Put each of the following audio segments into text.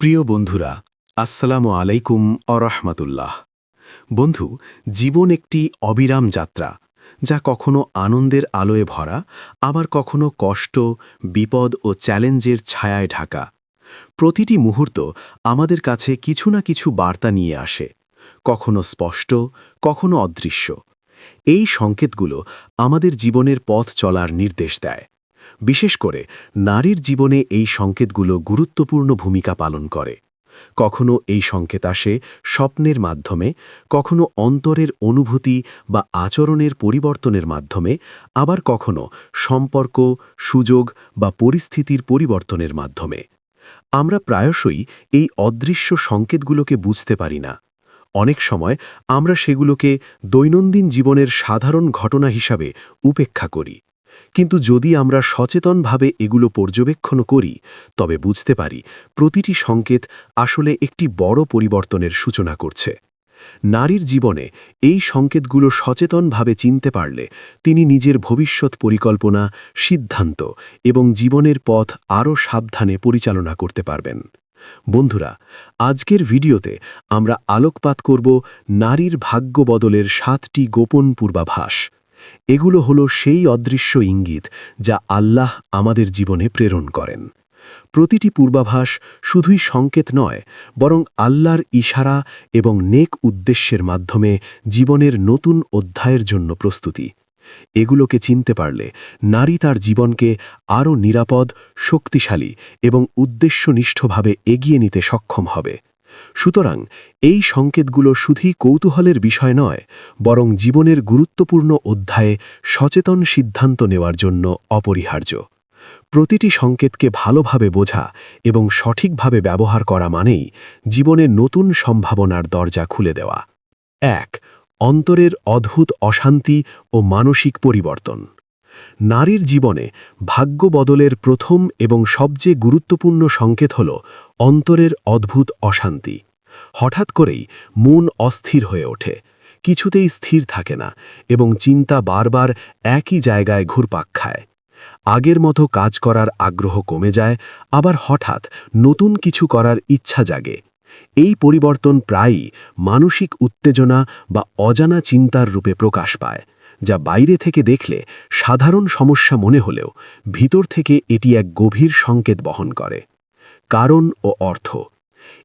প্রিয় বন্ধুরা, আসসালামু আলাইকুম অরহমাতুল্লাহ বন্ধু, জীবন একটি অবিরাম যাত্রা, যা কখনো আনন্দের আলোয় ভরা, আবার কখনো কষ্ট, বিপদ ও চ্যালেঞ্জের ছায়ায় ঢাকা। প্রতিটি মুহূর্ত আমাদের কাছে কিছু না কিছু বার্তা নিয়ে আসে, কখনো স্পষ্ট, কখনো অদৃশ্য। এই সংকেতগুলো আমাদের জীবনের পথ চলার নির্দেশ দেয়। বিশেষ করে নারীর জীবনে এই সংকেতগুলো গুরুত্বপূর্ণ ভূমিকা পালন করে। কখনো এই সংকেত আসে স্বপ্নের মাধ্যমে, কখনো অন্তরের অনুভূতি বা আচরণের পরিবর্তনের মাধ্যমে, আবার কখনো সম্পর্ক, সুযোগ বা পরিস্থিতির পরিবর্তনের মাধ্যমে। আমরা প্রায়শই এই অদৃশ্য সংকেতগুলোকে বুঝতে পারি না। অনেক সময় আমরা সেগুলোকে দৈনন্দিন জীবনের সাধারণ ঘটনা হিসাবে উপেক্ষা করি। কিন্তু যদি আমরা সচেতনভাবে এগুলো পর্যবেক্ষণ করি, তবে বুঝতে পারি প্রতিটি সংকেত আসলে একটি বড় পরিবর্তনের সূচনা করছে। নারীর জীবনে এই সংকেতগুলো সচেতনভাবে চিনতে পারলে তিনি নিজের ভবিষ্যৎ পরিকল্পনা, সিদ্ধান্ত এবং জীবনের পথ আরও সাবধানে পরিচালনা করতে পারবেন। বন্ধুরা, আজকের ভিডিওতে আমরা আলোকপাত করব নারীর ভাগ্য বদলের সাতটি গোপন পূর্বাভাস। এগুলো হলো সেই অদৃশ্য ইঙ্গিত যা আল্লাহ আমাদের জীবনে প্রেরণ করেন। প্রতিটি পূর্বাভাস শুধুই সংকেত নয়, বরং আল্লাহর ইশারা এবং নেক উদ্দেশ্যের মাধ্যমে জীবনের নতুন অধ্যায়ের জন্য প্রস্তুতি। এগুলোকে চিনতে পারলে নারী তার জীবনকে আরও নিরাপদ, শক্তিশালী এবং উদ্দেশ্যনিষ্ঠভাবে এগিয়ে নিতে সক্ষম হবে। সুতরাং এই সংকেতগুলো শুধুই কৌতূহলের বিষয় নয়, বরং জীবনের গুরুত্বপূর্ণ অধ্যায়ে সচেতন সিদ্ধান্ত নেওয়ার জন্য অপরিহার্য। প্রতিটি সংকেতকে ভালোভাবে বোঝা এবং সঠিকভাবে ব্যবহার করা মানেই জীবনে নতুন সম্ভাবনার দরজা খুলে দেওয়া। এক, অন্তরের অদ্ভুত অশান্তি ও মানসিক পরিবর্তন। নারীর জীবনে ভাগ্য বদলের প্রথম এবং সবচেয়ে গুরুত্বপূর্ণ সংকেত হল অন্তরের অদ্ভুত অশান্তি। হঠাৎ করেই মন অস্থির হয়ে ওঠে, কিছুতেই স্থির থাকে না এবং চিন্তা বারবার একই জায়গায় ঘুরপাক খায়। আগের মতো কাজ করার আগ্রহ কমে যায়, আবার হঠাৎ নতুন কিছু করার ইচ্ছা জাগে। এই পরিবর্তন প্রায়ই মানসিক উত্তেজনা বা অজানা চিন্তার রূপে প্রকাশ পায়। যা বাইরে থেকে দেখলে সাধারণ সমস্যা মনে হলেও ভিতর থেকে এটি এক গভীর সংকেত বহন করে। কারণ ও অর্থ।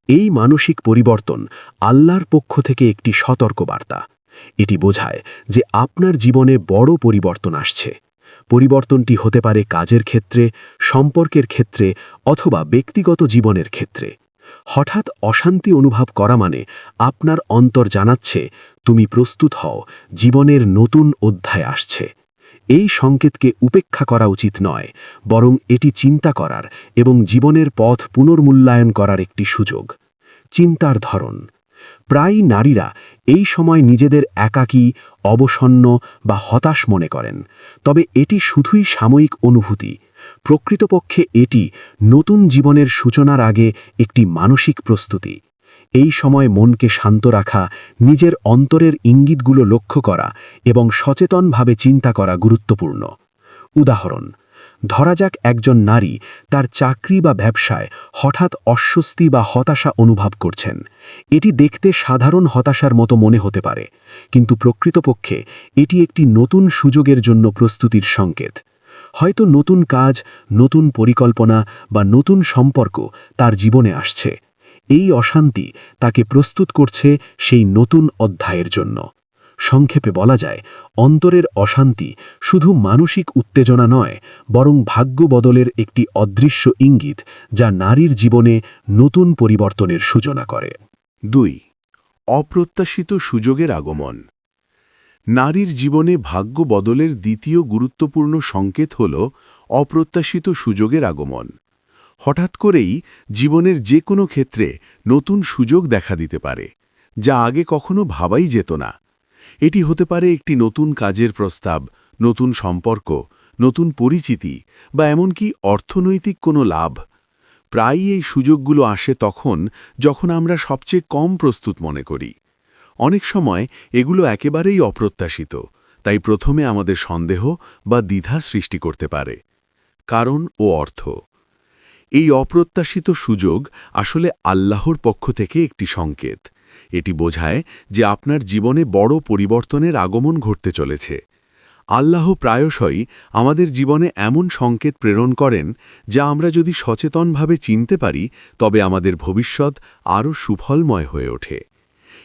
এই মানসিক পরিবর্তন আল্লাহর পক্ষ থেকে একটি সতর্কবার্তা। এটি বোঝায় যে আপনার জীবনে বড় পরিবর্তন আসছে। পরিবর্তনটি হতে পারে কাজের ক্ষেত্রে, সম্পর্কের ক্ষেত্রে অথবা ব্যক্তিগত জীবনের ক্ষেত্রে। হঠাৎ অশান্তি অনুভব করা মানে আপনার অন্তর জানাচ্ছে, তুমি প্রস্তুত হও, জীবনের নতুন অধ্যায় আসছে। এই সংকেতকে উপেক্ষা করা উচিত নয়, বরং এটি চিন্তা করার এবং জীবনের পথ পুনর্মূল্যায়ন করার একটি সুযোগ। চিন্তার ধরন। প্রায় নারীরা এই সময় নিজেদের একাকী, অবসন্ন বা হতাশ মনে করেন, তবে এটি শুধুই সাময়িক অনুভূতি প্রকৃতপক্ষে এটি নতুন জীবনের সূচনার আগে একটি মানসিক প্রস্তুতি। এই সময় মনকে শান্ত রাখা, নিজের অন্তরের ইঙ্গিতগুলো লক্ষ্য করা এবং সচেতনভাবে চিন্তা করা গুরুত্বপূর্ণ। উদাহরণ, ধরা যাক একজন নারী তার চাকরি বা ব্যবসায় হঠাৎ অস্বস্তি বা হতাশা অনুভব করছেন। এটি দেখতে সাধারণ হতাশার মতো মনে হতে পারে, কিন্তু প্রকৃতপক্ষে এটি একটি নতুন সুযোগের জন্য প্রস্তুতির সংকেত। হয়তো নতুন কাজ, নতুন পরিকল্পনা বা নতুন সম্পর্ক তার জীবনে আসছে। এই অশান্তি তাকে প্রস্তুত করছে সেই নতুন অধ্যায়ের জন্য। সংক্ষেপে বলা যায়, অন্তরের অশান্তি শুধু মানসিক উত্তেজনা নয়, বরং ভাগ্য বদলের একটি অদৃশ্য ইঙ্গিত যা নারীর জীবনে নতুন পরিবর্তনের সূচনা করে। দুই, অপ্রত্যাশিত সুযোগের আগমন। নারীর জীবনে ভাগ্য বদলের দ্বিতীয় গুরুত্বপূর্ণ সংকেত হল অপ্রত্যাশিত সুযোগের আগমন। হঠাৎ করেই জীবনের যে কোনো ক্ষেত্রে নতুন সুযোগ দেখা দিতে পারে, যা আগে কখনো ভাবাই যেত না। এটি হতে পারে একটি নতুন কাজের প্রস্তাব, নতুন সম্পর্ক, নতুন পরিচিতি বা এমনকি অর্থনৈতিক কোনো লাভ। প্রায়ই এই সুযোগগুলো আসে তখন যখন আমরা সবচেয়ে কম প্রস্তুত মনে করি। অনেক সময় এগুলো একেবারেই অপ্রত্যাশিত, তাই প্রথমে আমাদের সন্দেহ বা দ্বিধা সৃষ্টি করতে পারে। কারণ ও অর্থ। এই অপ্রত্যাশিত সুযোগ আসলে আল্লাহর পক্ষ থেকে একটি সংকেত। এটি বোঝায় যে আপনার জীবনে বড় পরিবর্তনের আগমন ঘটতে চলেছে। আল্লাহ প্রায়শই আমাদের জীবনে এমন সংকেত প্রেরণ করেন যা আমরা যদি সচেতনভাবে চিনতে পারি, তবে আমাদের ভবিষ্যৎ আরও সুফলময় হয়ে ওঠে।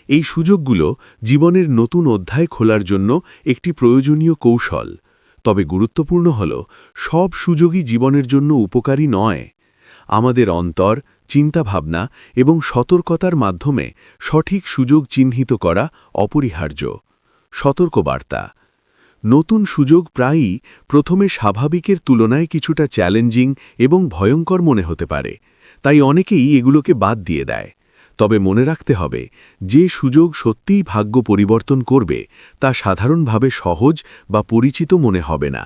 এই সুযোগগুলো জীবনের নতুন অধ্যায় খোলার জন্য একটি প্রয়োজনীয় কৌশল। তবে গুরুত্বপূর্ণ হল, সব সুযোগই জীবনের জন্য উপকারী নয়। আমাদের অন্তর, চিন্তাভাবনা এবং সতর্কতার মাধ্যমে সঠিক সুযোগ চিহ্নিত করা অপরিহার্য। সতর্কবার্তা। নতুন সুযোগ প্রায়ই প্রথমে স্বাভাবিকের তুলনায় কিছুটা চ্যালেঞ্জিং এবং ভয়ঙ্কর মনে হতে পারে। তাই অনেকেই এগুলোকে বাদ দিয়ে দেয়। তবে মনে রাখতে হবে, যে সুযোগ সত্যিই ভাগ্য পরিবর্তন করবে, তা সাধারণভাবে সহজ বা পরিচিত মনে হবে না।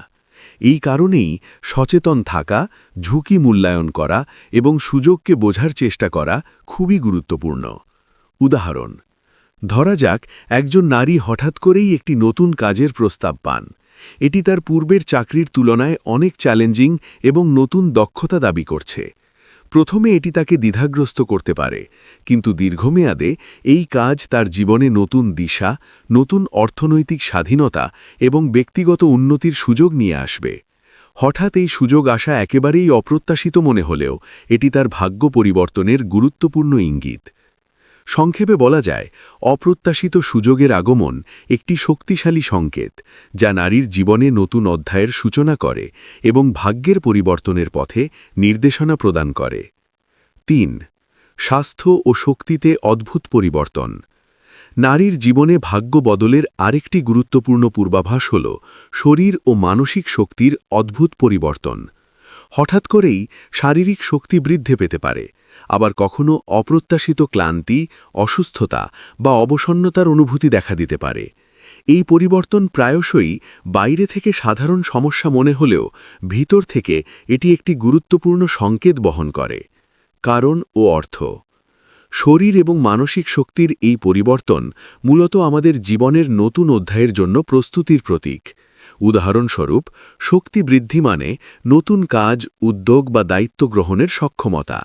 এই কারণেই সচেতন থাকা, ঝুঁকি মূল্যায়ন করা এবং সুযোগকে বোঝার চেষ্টা করা খুবই গুরুত্বপূর্ণ। উদাহরণ, ধরা যাক একজন নারী হঠাৎ করেই একটি নতুন কাজের প্রস্তাব পান। এটি তার পূর্বের চাকরির তুলনায় অনেক চ্যালেঞ্জিং এবং নতুন দক্ষতা দাবি করছে। প্রথমে এটি তাকে দ্বিধাগ্রস্ত করতে পারে, কিন্তু দীর্ঘমেয়াদে এই কাজ তার জীবনে নতুন দিশা, নতুন অর্থনৈতিক স্বাধীনতা এবং ব্যক্তিগত উন্নতির সুযোগ নিয়ে আসবে। হঠাৎ এই সুযোগ আসা একেবারেই অপ্রত্যাশিত মনে হলেও এটি তার ভাগ্য পরিবর্তনের গুরুত্বপূর্ণ ইঙ্গিত। সংক্ষেপে বলা যায়, অপ্রত্যাশিত সুযোগের আগমন একটি শক্তিশালী সংকেত, যা নারীর জীবনে নতুন অধ্যায়ের সূচনা করে এবং ভাগ্যের পরিবর্তনের পথে নির্দেশনা প্রদান করে। তিন, স্বাস্থ্য ও শক্তিতে অদ্ভুত পরিবর্তন। নারীর জীবনে ভাগ্য বদলের আরেকটি গুরুত্বপূর্ণ পূর্বাভাস হল শরীর ও মানসিক শক্তির অদ্ভুত পরিবর্তন। হঠাৎ করেই শারীরিক শক্তি বৃদ্ধি পেতে পারে আবার কখনো অপ্রত্যাশিত ক্লান্তি, অসুস্থতা বা অবসন্নতার অনুভূতি দেখা দিতে পারে। এই পরিবর্তন প্রায়শই বাইরে থেকে সাধারণ সমস্যা মনে হলেও ভিতর থেকে এটি একটি গুরুত্বপূর্ণ সংকেত বহন করে। কারণ ও অর্থ। শরীর এবং মানসিক শক্তির এই পরিবর্তন মূলত আমাদের জীবনের নতুন অধ্যায়ের জন্য প্রস্তুতির প্রতীক। উদাহরণস্বরূপ, শক্তি বৃদ্ধি মানে নতুন কাজ, উদ্যোগ বা দায়িত্ব গ্রহণের সক্ষমতা।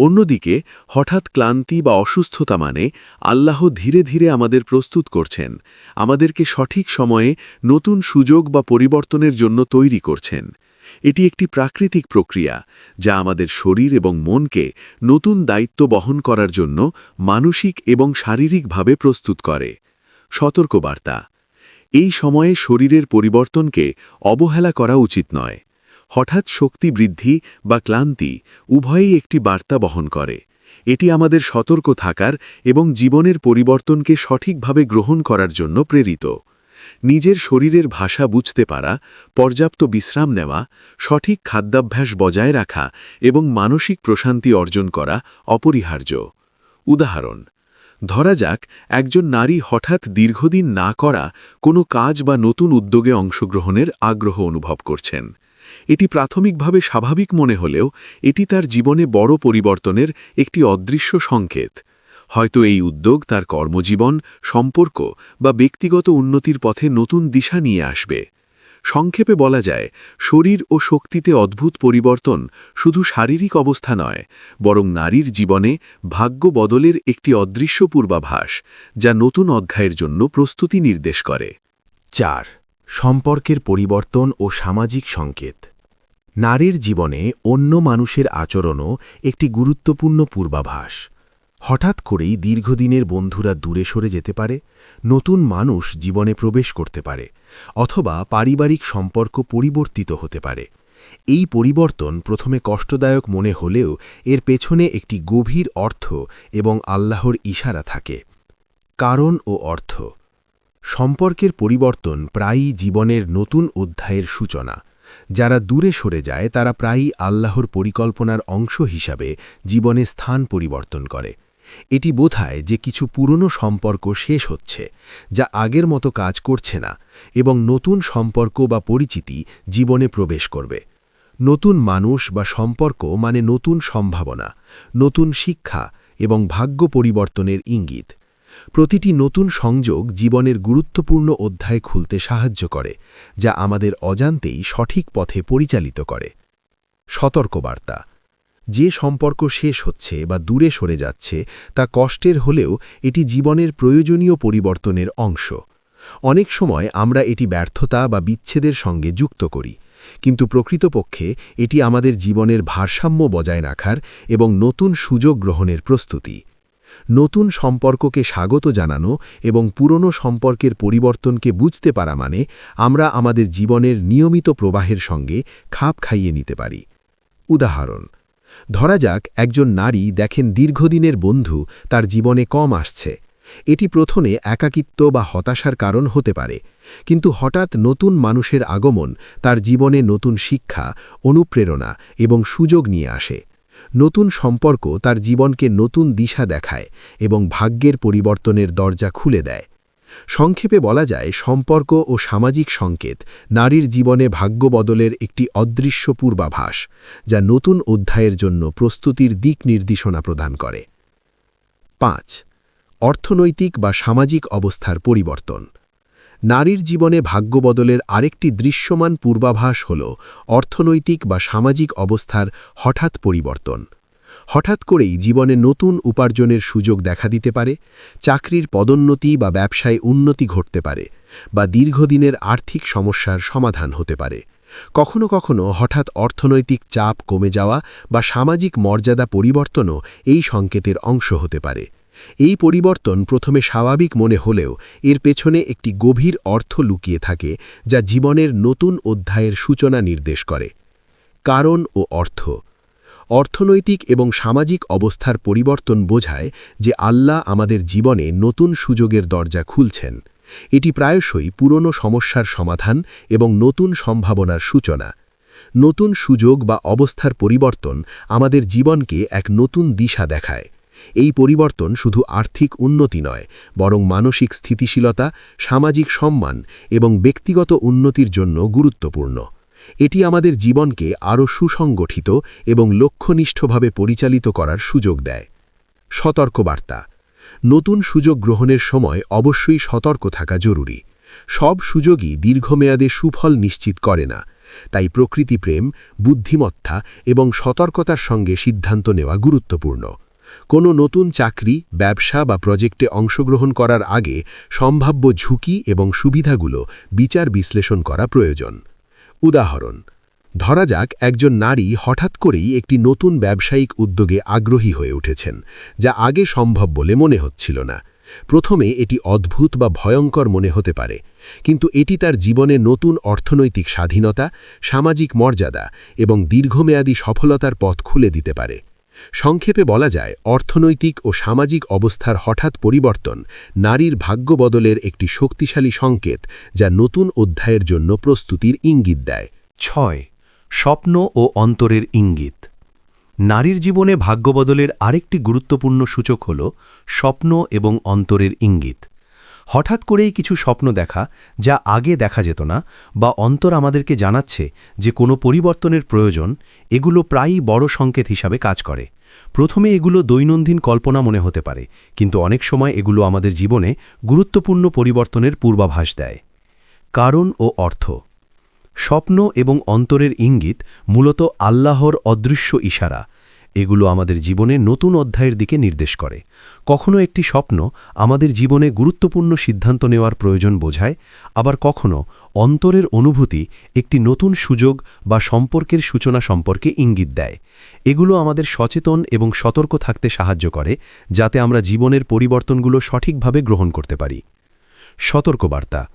অন্যদিকে, হঠাৎ ক্লান্তি বা অসুস্থতা মানে আল্লাহ ধীরে ধীরে আমাদের প্রস্তুত করছেন, আমাদেরকে সঠিক সময়ে নতুন সুযোগ বা পরিবর্তনের জন্য তৈরি করছেন। এটি একটি প্রাকৃতিক প্রক্রিয়া, যা আমাদের শরীর এবং মনকে নতুন দায়িত্ব বহন করার জন্য মানসিক এবং শারীরিকভাবে প্রস্তুত করে। সতর্কবার্তা। এই সময়ে শরীরের পরিবর্তনকে অবহেলা করা উচিত নয়। হঠাৎ শক্তি বৃদ্ধি বা ক্লান্তি উভয়ই একটি বার্তা বহন করে। এটি আমাদের সতর্ক থাকার এবং জীবনের পরিবর্তনকে সঠিকভাবে গ্রহণ করার জন্য প্রেরিত। নিজের শরীরের ভাষা বুঝতে পারা, পর্যাপ্ত বিশ্রাম নেওয়া, সঠিক খাদ্যাভ্যাস বজায় রাখা এবং মানসিক প্রশান্তি অর্জন করা অপরিহার্য। উদাহরণ, ধরা যাক একজন নারী হঠাৎ দীর্ঘদিন না করা কোনো কাজ বা নতুন উদ্যোগে অংশগ্রহণের আগ্রহ অনুভব করছেন। এটি প্রাথমিকভাবে স্বাভাবিক মনে হলেও এটি তার জীবনে বড় পরিবর্তনের একটি অদৃশ্য সংকেত। হয়তো এই উদ্যোগ তার কর্মজীবন, সম্পর্ক বা ব্যক্তিগত উন্নতির পথে নতুন দিশা নিয়ে আসবে। সংক্ষেপে বলা যায়, শরীর ও শক্তিতে অদ্ভুত পরিবর্তন শুধু শারীরিক অবস্থা নয়, বরং নারীর জীবনে ভাগ্য বদলের একটি অদৃশ্য পূর্বাভাস, যা নতুন অধ্যায়ের জন্য প্রস্তুতি নির্দেশ করে। চার, সম্পর্কের পরিবর্তন ও সামাজিক সংকেত। নারীর জীবনে অন্য মানুষের আচরণও একটি গুরুত্বপূর্ণ পূর্বাভাস। হঠাৎ করেই দীর্ঘদিনের বন্ধুরা দূরে সরে যেতে পারে, নতুন মানুষ জীবনে প্রবেশ করতে পারে, অথবা পারিবারিক সম্পর্ক পরিবর্তিত হতে পারে। এই পরিবর্তন প্রথমে কষ্টদায়ক মনে হলেও এর পেছনে একটি গভীর অর্থ এবং আল্লাহর ইশারা থাকে। কারণ ও অর্থ। সম্পর্কের পরিবর্তন প্রায়ই জীবনের নতুন অধ্যায়ের সূচনা। যারা দূরে সরে যায়, তারা প্রায়ই আল্লাহর পরিকল্পনার অংশ হিসাবে জীবনে স্থান পরিবর্তন করে। এটি বোধায় যে কিছু পুরনো সম্পর্ক শেষ হচ্ছে, যা আগের মতো কাজ করছে না এবং নতুন সম্পর্ক বা পরিচিতি জীবনে প্রবেশ করবে। নতুন মানুষ বা সম্পর্ক মানে নতুন সম্ভাবনা, নতুন শিক্ষা এবং ভাগ্য পরিবর্তনের ইঙ্গিত। প্রতিটি নতুন সংযোগ জীবনের গুরুত্বপূর্ণ অধ্যায় খুলতে সাহায্য করে, যা আমাদের অজান্তেই সঠিক পথে পরিচালিত করে। সতর্কবার্তা। যে সম্পর্ক শেষ হচ্ছে বা দূরে সরে যাচ্ছে, তা কষ্টের হলেও এটি জীবনের প্রয়োজনীয় পরিবর্তনের অংশ। অনেক সময় আমরা এটি ব্যর্থতা বা বিচ্ছেদের সঙ্গে যুক্ত করি, কিন্তু প্রকৃতপক্ষে এটি আমাদের জীবনের ভারসাম্য বজায় রাখার এবং নতুন সুযোগ গ্রহণের প্রস্তুতি। নতুন সম্পর্ককে স্বাগত জানানো এবং পুরনো সম্পর্কের পরিবর্তনকে বুঝতে পারা মানে আমরা আমাদের জীবনের নিয়মিত প্রবাহের সঙ্গে খাপ খাইয়ে নিতে পারি। উদাহরণ, ধরা যাক একজন নারী দেখেন দীর্ঘদিনের বন্ধু তার জীবনে কম আসছে। এটি প্রথমে একাকিত্ব বা হতাশার কারণ হতে পারে, কিন্তু হঠাৎ নতুন মানুষের আগমন তার জীবনে নতুন শিক্ষা, অনুপ্রেরণা এবং সুযোগ নিয়ে আসে। নতুন সম্পর্ক তার জীবনকে নতুন দিশা দেখায় এবং ভাগ্যের পরিবর্তনের দরজা খুলে দেয়। সংক্ষেপে বলা যায়, সম্পর্ক ও সামাজিক সংকেত নারীর জীবনে ভাগ্য বদলের একটি অদৃশ্য পূর্বাভাস, যা নতুন অধ্যায়ের জন্য প্রস্তুতির দিক নির্দেশনা প্রদান করে। পাঁচ, অর্থনৈতিক বা সামাজিক অবস্থার পরিবর্তন। নারীর জীবনে ভাগ্য বদলের আরেকটি দৃশ্যমান পূর্বাভাস হল অর্থনৈতিক বা সামাজিক অবস্থার হঠাৎ পরিবর্তন। হঠাৎ করেই জীবনে নতুন উপার্জনের সুযোগ দেখা দিতে পারে, চাকরির পদোন্নতি বা ব্যবসায় উন্নতি ঘটতে পারে, বা দীর্ঘদিনের আর্থিক সমস্যার সমাধান হতে পারে। কখনো কখনো হঠাৎ অর্থনৈতিক চাপ কমে যাওয়া বা সামাজিক মর্যাদা পরিবর্তনও এই সংকেতের অংশ হতে পারে। এই পরিবর্তন প্রথমে স্বাভাবিক মনে হলেও এর পেছনে একটি গভীর অর্থ লুকিয়ে থাকে যা জীবনের নতুন অধ্যায়ের সূচনা নির্দেশ করে। কারণ ও অর্থ। অর্থনৈতিক এবং সামাজিক অবস্থার পরিবর্তন বোঝায় যে আল্লাহ আমাদের জীবনে নতুন সুযোগের দরজা খুলছেন। এটি প্রায়শই পুরনো সমস্যার সমাধান এবং নতুন সম্ভাবনার সূচনা। নতুন সুযোগ বা অবস্থার পরিবর্তন আমাদের জীবনকে এক নতুন দিশা দেখায়। এই পরিবর্তন শুধু আর্থিক উন্নতি নয়, বরং মানসিক স্থিতিশীলতা, সামাজিক সম্মান এবং ব্যক্তিগত উন্নতির জন্য গুরুত্বপূর্ণ। এটি আমাদের জীবনকে আরও সুসংগঠিত এবং লক্ষ্যনিষ্ঠভাবে পরিচালিত করার সুযোগ দেয়। সতর্কবার্তা। নতুন সুযোগ গ্রহণের সময় অবশ্যই সতর্ক থাকা জরুরি। সব সুযোগই দীর্ঘমেয়াদে সুফল নিশ্চিত করে না। তাই প্রকৃতিপ্রেম বুদ্ধিমত্তা এবং সতর্কতার সঙ্গে সিদ্ধান্ত নেওয়া গুরুত্বপূর্ণ। কোনো নতুন চাকরি, ব্যবসা বা প্রজেক্টে অংশগ্রহণ করার আগে সম্ভাব্য ঝুঁকি এবং সুবিধাগুলো বিচার বিশ্লেষণ করা প্রয়োজন। উদাহরণ, ধরা যাক একজন নারী হঠাৎ করেই একটি নতুন ব্যবসায়িক উদ্যোগে আগ্রহী হয়ে উঠেছেন, যা আগে সম্ভব বলে মনে হচ্ছিল না। প্রথমে এটি অদ্ভুত বা ভয়ঙ্কর মনে হতে পারে, কিন্তু এটি তার জীবনে নতুন অর্থনৈতিক স্বাধীনতা, সামাজিক মর্যাদা এবং দীর্ঘমেয়াদী সফলতার পথ খুলে দিতে পারে। সংক্ষেপে বলা যায়, অর্থনৈতিক ও সামাজিক অবস্থার হঠাৎ পরিবর্তন নারীর ভাগ্য বদলের একটি শক্তিশালী সংকেত যা নতুন অধ্যায়ের জন্য প্রস্তুতির ইঙ্গিত দেয়। ছয়, স্বপ্ন ও অন্তরের ইঙ্গিত। নারীর জীবনে ভাগ্যবদলের আরেকটি গুরুত্বপূর্ণ সূচক হল স্বপ্ন এবং অন্তরের ইঙ্গিত। হঠাৎ করেই কিছু স্বপ্ন দেখা যা আগে দেখা যেত না বা অন্তর আমাদেরকে জানাচ্ছে যে কোনো পরিবর্তনের প্রয়োজন, এগুলো প্রায়ই বড় সংকেত হিসাবে কাজ করে। প্রথমে এগুলো দৈনন্দিন কল্পনা মনে হতে পারে, কিন্তু অনেক সময় এগুলো আমাদের জীবনে গুরুত্বপূর্ণ পরিবর্তনের পূর্বাভাস দেয়। কারণ ও অর্থ। স্বপ্ন এবং অন্তরের ইঙ্গিত মূলত আল্লাহর অদৃশ্য ইশারা এগুলো আমাদের জীবনে নতুন অধ্যায়ের দিকে নির্দেশ করে। কখনো একটি স্বপ্ন আমাদের জীবনে গুরুত্বপূর্ণ সিদ্ধান্ত নেওয়ার প্রয়োজন বোঝায়, আবার কখনো অন্তরের অনুভূতি একটি নতুন সুযোগ বা সম্পর্কের সূচনা সম্পর্কে ইঙ্গিত দেয়। এগুলো আমাদের সচেতন এবং সতর্ক থাকতে সাহায্য করে, যাতে আমরা জীবনের পরিবর্তনগুলো সঠিকভাবে গ্রহণ করতে পারি। সতর্কবার্তা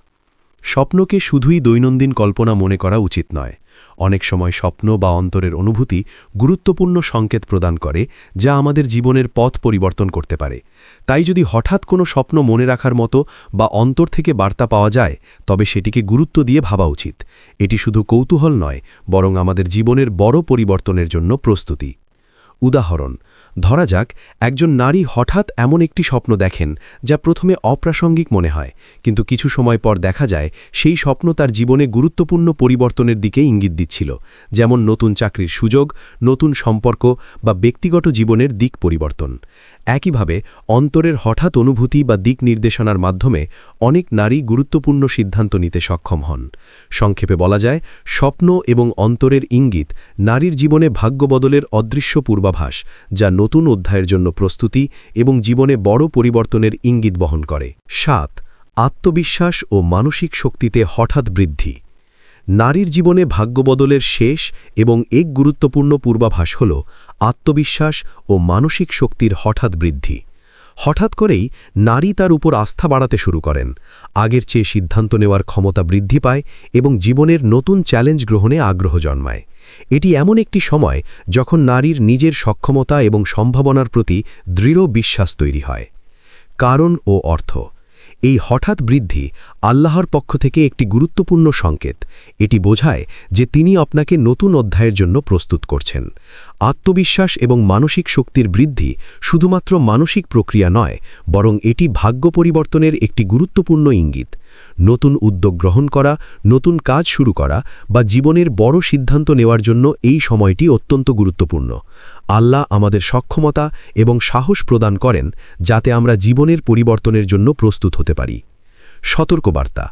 স্বপ্নকে শুধুই দৈনন্দিন কল্পনা মনে করা উচিত নয়। অনেক সময় স্বপ্ন বা অন্তরের অনুভূতি গুরুত্বপূর্ণ সংকেত প্রদান করে, যা আমাদের জীবনের পথ পরিবর্তন করতে পারে। তাই যদি হঠাৎ কোনো স্বপ্ন মনে রাখার মতো বা অন্তর থেকে বার্তা পাওয়া যায়, তবে সেটিকে গুরুত্ব দিয়ে ভাবা উচিত। এটি শুধু কৌতূহল নয়, বরং আমাদের জীবনের বড় পরিবর্তনের জন্য প্রস্তুতি। উদাহরণ ধরা যাক, একজন নারী হঠাৎ এমন একটি স্বপ্ন দেখেন যা প্রথমে অপ্রাসঙ্গিক মনে হয়, কিন্তু কিছু সময় পর দেখা যায় সেই স্বপ্ন তার জীবনে গুরুত্বপূর্ণ পরিবর্তনের দিকে ইঙ্গিত দিচ্ছিল, যেমন নতুন চাকরির সুযোগ, নতুন সম্পর্ক বা ব্যক্তিগত জীবনের দিক পরিবর্তন। একইভাবে, অন্তরের হঠাৎ অনুভূতি বা দিক নির্দেশনার মাধ্যমে অনেক নারী গুরুত্বপূর্ণ সিদ্ধান্ত নিতে সক্ষম হন। সংক্ষেপে বলা যায়, স্বপ্ন এবং অন্তরের ইঙ্গিত নারীর জীবনে ভাগ্য বদলের অদৃশ্য পূর্বাভাস, যা নতুন অধ্যায়ের জন্য প্রস্তুতি এবং জীবনে বড় পরিবর্তনের ইঙ্গিত বহন করে। সাত, আত্মবিশ্বাস ও মানসিক শক্তিতে হঠাৎ বৃদ্ধি। নারীর জীবনে ভাগ্যবদলের শেষ এবং এক গুরুত্বপূর্ণ পূর্বাভাস হল আত্মবিশ্বাস ও মানসিক শক্তির হঠাৎ বৃদ্ধি। হঠাৎ করেই নারী তার উপর আস্থা বাড়াতে শুরু করেন। আগের চেয়ে সিদ্ধান্ত নেওয়ার ক্ষমতা বৃদ্ধি পায় এবং জীবনের নতুন চ্যালেঞ্জ গ্রহণে আগ্রহ জন্মায়। এটি এমন একটি সময় যখন নারীর নিজের সক্ষমতা এবং সম্ভাবনার প্রতি দৃঢ় বিশ্বাস তৈরি হয়। কারণ ও অর্থ। এই হঠাৎ বৃদ্ধি আল্লাহর পক্ষ থেকে একটি গুরুত্বপূর্ণ সংকেত। এটি বোঝায় যে তিনি আপনাকে নতুন অধ্যায়ের জন্য প্রস্তুত করছেন। আত্মবিশ্বাস এবং মানসিক শক্তির বৃদ্ধি শুধুমাত্র মানসিক প্রক্রিয়া নয়, বরং এটি ভাগ্য পরিবর্তনের একটি গুরুত্বপূর্ণ ইঙ্গিত। নতুন উদ্যোগ গ্রহণ করা, নতুন কাজ শুরু করা বা জীবনের বড় সিদ্ধান্ত নেওয়ার জন্য এই সময়টি অত্যন্ত গুরুত্বপূর্ণ। আল্লাহ আমাদের সক্ষমতা এবং সাহস প্রদান করেন যাতে আমরা জীবনের পরিবর্তনের জন্য প্রস্তুত হতে পারি। সতর্কবার্তা।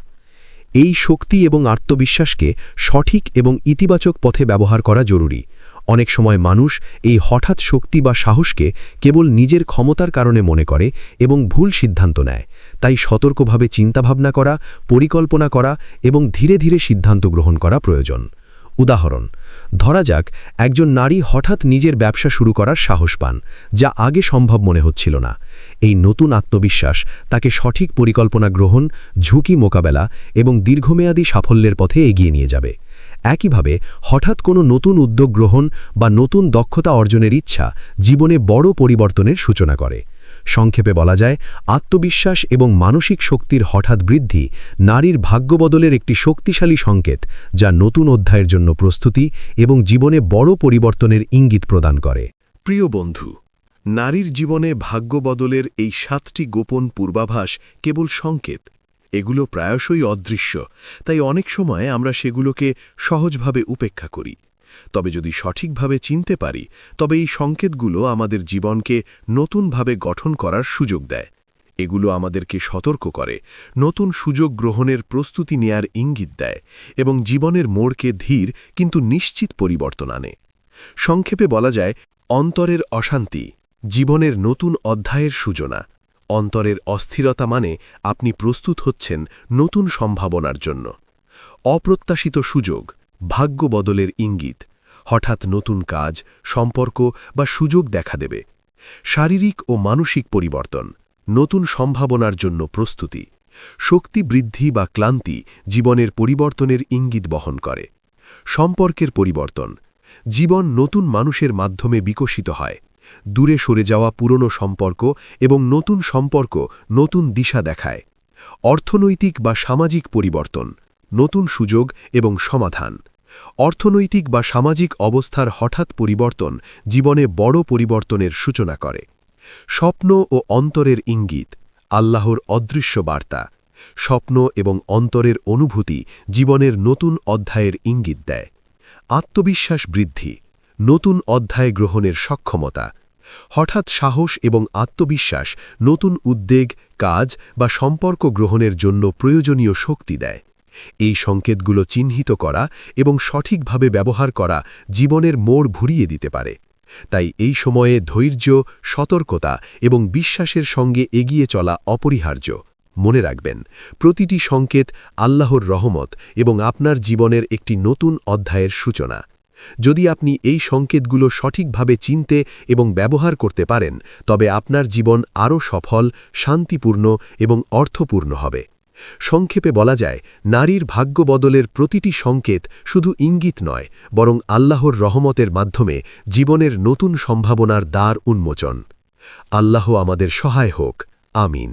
এই শক্তি এবং আত্মবিশ্বাসকে সঠিক এবং ইতিবাচক পথে ব্যবহার করা জরুরি। অনেক সময় মানুষ এই হঠাৎ শক্তি বা সাহসকে কেবল নিজের ক্ষমতার কারণে মনে করে এবং ভুল সিদ্ধান্ত নেয়। তাই সতর্কভাবে চিন্তাভাবনা করা, পরিকল্পনা করা এবং ধীরে ধীরে সিদ্ধান্ত গ্রহণ করা প্রয়োজন। উদাহরণ, ধরা যাক একজন নারী হঠাৎ নিজের ব্যবসা শুরু করার সাহস পান, যা আগে সম্ভব মনে হচ্ছিল না। এই নতুন আত্মবিশ্বাস তাকে সঠিক পরিকল্পনা গ্রহণ, ঝুঁকি মোকাবেলা এবং দীর্ঘমেয়াদী সাফল্যের পথে এগিয়ে নিয়ে যাবে। একইভাবে, হঠাৎ কোনো নতুন উদ্যোগ গ্রহণ বা নতুন দক্ষতা অর্জনের ইচ্ছা জীবনে বড় পরিবর্তনের সূচনা করে। সংক্ষেপে বলা যায়, আত্মবিশ্বাস এবং মানসিক শক্তির হঠাৎ বৃদ্ধি নারীর ভাগ্যবদলের একটি শক্তিশালী সংকেত যা নতুন অধ্যায়ের জন্য প্রস্তুতি এবং জীবনে বড় পরিবর্তনের ইঙ্গিত প্রদান করে। প্রিয় বন্ধু, নারীর জীবনে ভাগ্যবদলের এই সাতটি গোপন পূর্বাভাস কেবল সংকেত। এগুলো প্রায়শই অদৃশ্য, তাই অনেক সময় আমরা সেগুলোকে সহজভাবে উপেক্ষা করি। তবে যদি সঠিকভাবে চিনতে পারি, তবে এই সংকেতগুলো আমাদের জীবনকে নতুনভাবে গঠন করার সুযোগ দেয়। এগুলো আমাদেরকে সতর্ক করে, নতুন সুযোগ গ্রহণের প্রস্তুতি নেয়ার ইঙ্গিত দেয় এবং জীবনের মোড়কে ধীর কিন্তু নিশ্চিত পরিবর্তন আনে। সংক্ষেপে বলা যায়, অন্তরের অশান্তি জীবনের নতুন অধ্যায়ের সূচনা। অন্তরের অস্থিরতা মানে আপনি প্রস্তুত হচ্ছেন নতুন সম্ভাবনার জন্য। অপ্রত্যাশিত সুযোগ ভাগ্য বদলের ইঙ্গিত। হঠাৎ নতুন কাজ, সম্পর্ক বা সুযোগ দেখা দেবে। শারীরিক ও মানসিক পরিবর্তন, নতুন সম্ভাবনার জন্য প্রস্তুতি। শক্তি বৃদ্ধি বা ক্লান্তি জীবনের পরিবর্তনের ইঙ্গিত বহন করে। সম্পর্কের পরিবর্তন, জীবন নতুন মানুষের মাধ্যমে বিকশিত হয়। দূরে সরে যাওয়া পুরনো সম্পর্ক এবং নতুন সম্পর্ক নতুন দিশা দেখায়। অর্থনৈতিক বা সামাজিক পরিবর্তন নতুন সুযোগ এবং সমাধান। অর্থনৈতিক বা সামাজিক অবস্থার হঠাৎ পরিবর্তন জীবনে বড় পরিবর্তনের সূচনা করে। স্বপ্ন ও অন্তরের ইঙ্গিত, আল্লাহর অদৃশ্য বার্তা। স্বপ্ন এবং অন্তরের অনুভূতি জীবনের নতুন অধ্যায়ের ইঙ্গিত দেয়। আত্মবিশ্বাস বৃদ্ধি, নতুন অধ্যায় গ্রহণের সক্ষমতা। হঠাৎ সাহস এবং আত্মবিশ্বাস নতুন উদ্বেগ, কাজ বা সম্পর্ক গ্রহণের জন্য প্রয়োজনীয় শক্তি দেয়। এই সংকেতগুলো চিহ্নিত করা এবং সঠিকভাবে ব্যবহার করা জীবনের মোড় ঘুরিয়ে দিতে পারে। তাই এই সময়ে ধৈর্য, সতর্কতা এবং বিশ্বাসের সঙ্গে এগিয়ে চলা অপরিহার্য। মনে রাখবেন, প্রতিটি সংকেত আল্লাহর রহমত এবং আপনার জীবনের একটি নতুন অধ্যায়ের সূচনা। যদি আপনি এই সংকেতগুলো সঠিকভাবে চিনতে এবং ব্যবহার করতে পারেন, তবে আপনার জীবন আরও সফল, শান্তিপূর্ণ এবং অর্থপূর্ণ হবে। সংক্ষেপে বলা যায়, নারীর ভাগ্য বদলের প্রতিটি সংকেত শুধু ইঙ্গিত নয়, বরং আল্লাহর রহমতের মাধ্যমে জীবনের নতুন সম্ভাবনার দ্বার উন্মোচন। আল্লাহ আমাদের সহায় হোক। আমিন।